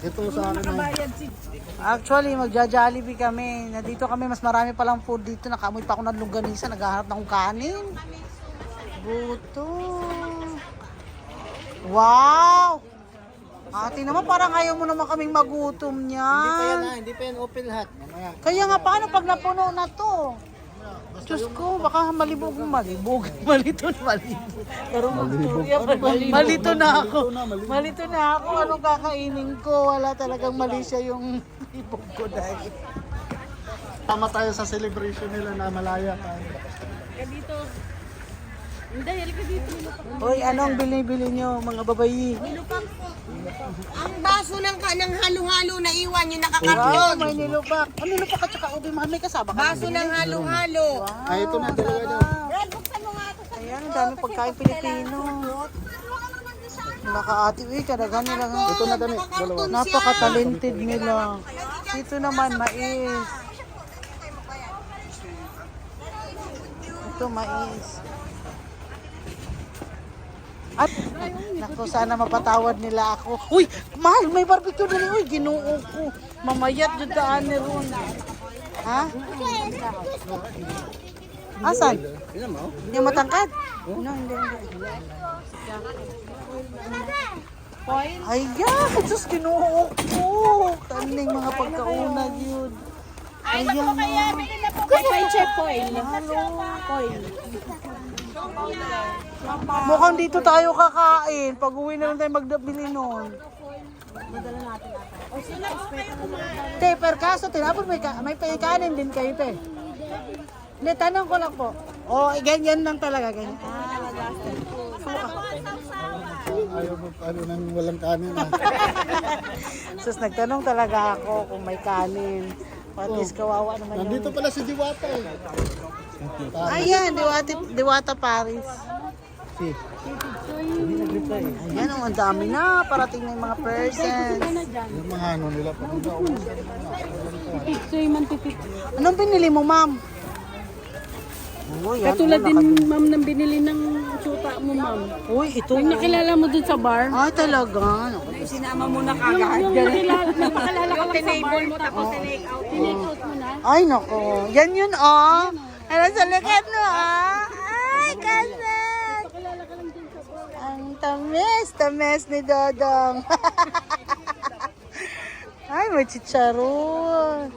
Ito sa akin na. Actually, magja-jollibee kami. Nandito kami, mas marami palang food dito. Nakamoy pa ako ng longganisa. Naghahanap na akong kanin. Buto. Wow! Ate naman, parang ayaw mo naman kaming magutom Hindi pa yan niyan. ah, hindi pa yan open lahat. Mamaya. Kaya nga, paano pag napuno na to? Diyos ko, baka malibog malibog. Malito na malibog. Pero malibog. Malito na ako. Malito na ako. Anong kakainin ko? Wala talagang mali siya yung ibog ko dahil. Tama tayo sa celebration nila na malaya tayo. Hoy, anong bili-bili nyo mga babayi? Ang baso ng, ka- ng halo-halo na iwan yung Wow, nakakarton. may nilupak. Ano nilupak at saka ube? Mahal may kasama ka. Baso ng halo-halo. Ay, ito na dalawa daw. Brad, buksan mo nga ito Ayan, ang daming pagkain Pilipino. Nakaati, uy, kadagan nila. Ito na dami, dalawa. Napaka-talented nila. Dito naman, mais. Ito, mais. At, naku, sana mapatawad nila ako. Uy, mahal, may barbecue na rin. Uy, ginoo ko. Mamayat yung daan ni Ron. Ha? Asan? Yung matangkad? No, hindi, hindi. Ay, yeah! Diyos, ginoo ko! Taning mga pagkaunag yun. Ay, yan kaya, May chef foil. Mukhang dito tayo kakain. Pag uwi na lang tayo magdabili nun. Te, per kaso, tinapon may, ka, may kanin din kayo, te. Hindi, tanong ko lang po. O, oh, ganyan lang talaga, ganyan. Ayaw mo ano nang walang kanin ah. Sus, nagtanong talaga ako kung may kanin. At least kawawa naman yung... Nandito pala si Diwata eh. Ayan, Diwata, Diwata Paris. Si. Ayan, oh, ang dami na. Parating na yung mga persons. Yung mga ano nila pa nila. Anong binili mo, ma'am? Oh, yan, Katulad oh, din, ma'am, ng binili ng tsuta mo, ma'am. Uy, ito. Yung nakilala mo dun sa bar. Ay, talaga. Naku, Sinama mo na Yung, kagad. yung nakilala, nakilala ka lang sa bar. Tinable mo tapos tinake out. Tinake out mo na. Ay, nako. Yan yun, oh. Ano sa likod mo, ah? Ay, kasi. Ang tamis, tamis ni Dodong. Ay, may chicharon.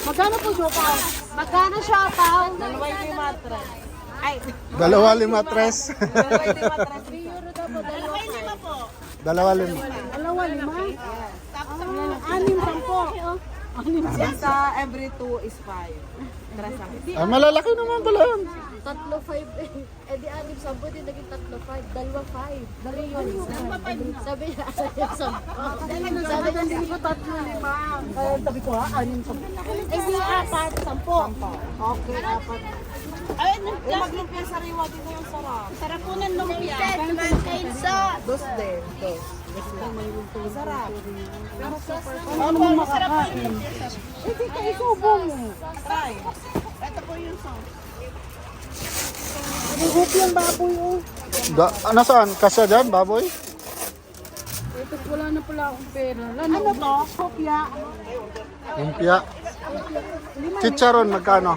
Magkano po siopaw? Magkano siopaw? Dalawa yung matras. Ay, Dalawa lima tres. dalawa yung matras. 3 euro daw po, dalawa po. Dalawa lima. Dalawa, lima. Ah, anim, sampo. Anim, Sa every two is five. Ah, malalaki naman pala yun. Tatlo five eh. Eh di anim sampo din naging tatlo five. Dalawa five. Dalawa yun. Sabi niya anim sampo. Sabi niya hindi ko tatlo lima. Kaya sabi ko ha, anim sa Eh di apat sampo. Okay, apat. Eh, maglumpia sa riwa dito yung sarap. Sarap po ng lumpia. Dos din. Dos. Sarap. Ano mo makakain? Eh, di ka isubo mo. Try. Ito po yung sauce. Hihop yung baboy, oh. Da, ah, nasaan? Kasya dyan, baboy? Ito, wala na pala akong pera. Na. Ano to? Kopya. Lumpia. Chicharon, magkano?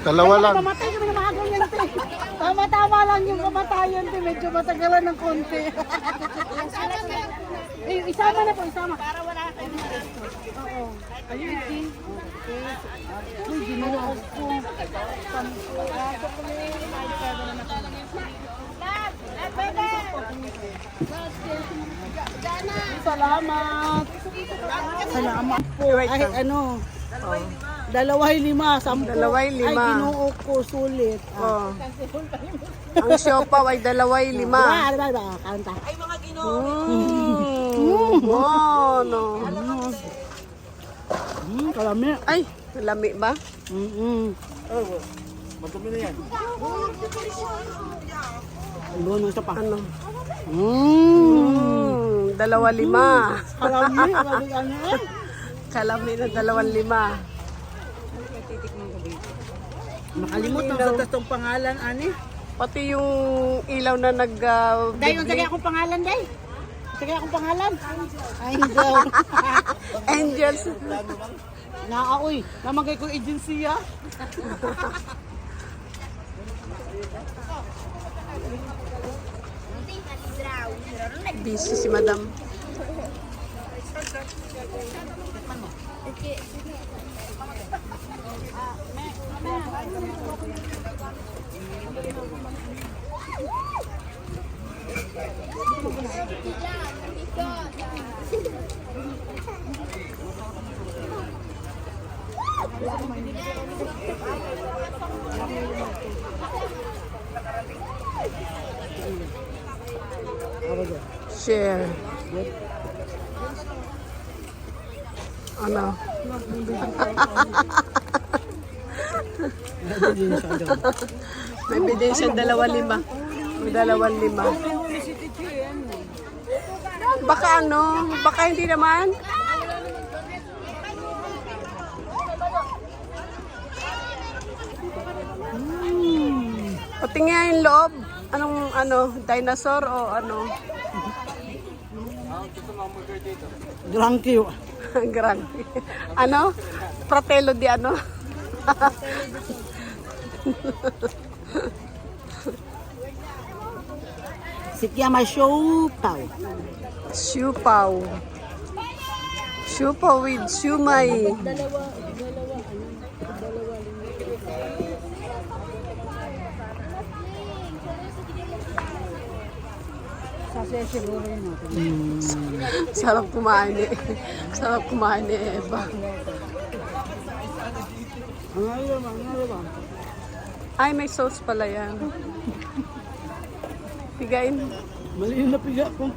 Dalawa lang. Mamatay kami na maaga yan, te. Tama-tama lang yung kamatayan, te. Medyo matagalan ng konti. eh, isama na po, isama. Para wala kayong Oo. Ayun, te. Uy, ginawa ko. Salamat. Salamat po. Ay, ano, dalaway lima, sampo. Dalaway lima. Ay, ginuo ko, sulit. Oh. Ang siopaw ay dalaway lima. Ah, ano ba, ba, kanta. Mm. Oh, no. Hmm, kalami. Ay, lami ba? Mm-mm. Madumi na yan. Ang buo ng isa pa. Ano? Mm. Hmm, dalawa lima. Kalami, kalami, ano. Kalami na dalawang lima. Makalimutan sa tastong pangalan, ani. Pati yung ilaw na nag... Uh, Day, yung tagay akong pangalan, Day. Tagay akong pangalan. Hindi. Angels. Naaoy, namagay ko agency ah. Busy si madam. Share. Ano? May ebidensya dalawa lima. May dalawang lima. Baka ano? Baka hindi naman? Hmm. Pati nga yung loob. Anong ano? Dinosaur o ano? Drunk you. Grand. ano? Fratello di ano? Sikyama show tao. Siupaw. Siupaw with siumay. Sarap kumain ni. Sarap kumain ni Eva. Ay, may sauce pala yan. Pigain. Mali yung napiga ko.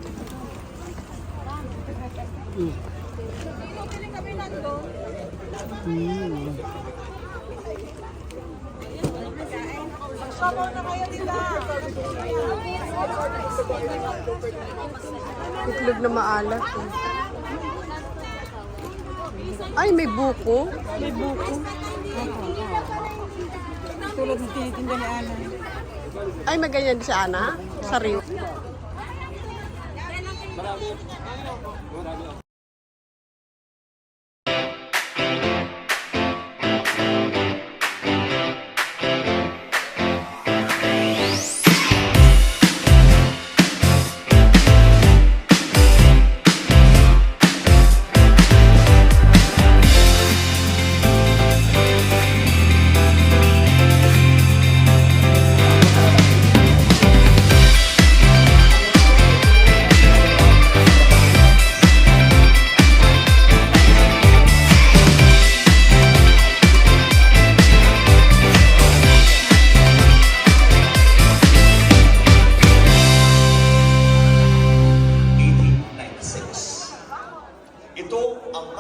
Itlog na maalat. eh. Ay, may buko. May buko. Tulad ng tinitinda ni Ana. Ay, may ganyan si Ana. Sariw. Ito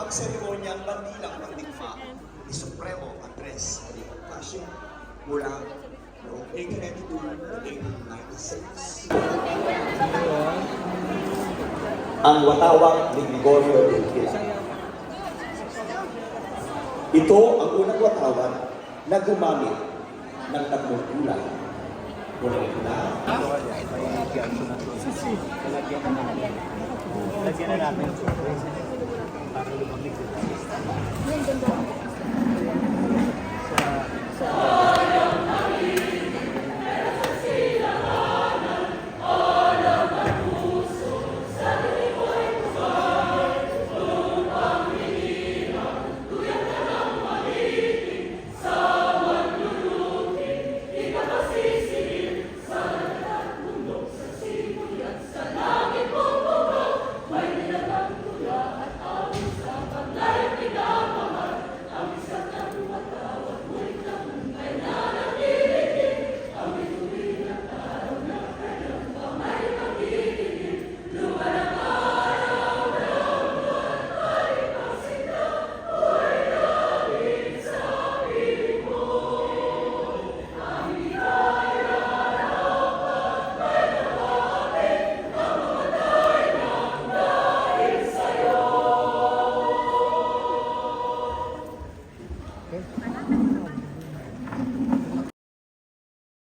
ang pagseremonyang bandilang ng digma ni Supremo Andres Ocasio mula noong 1892 to 1896. Ang watawang ni Gregorio del Pilar. Ito ang unang watawan na gumamit ng tatlong kulay. Kulay pula, Lagyan na natin para lumamig. Yan, ganda.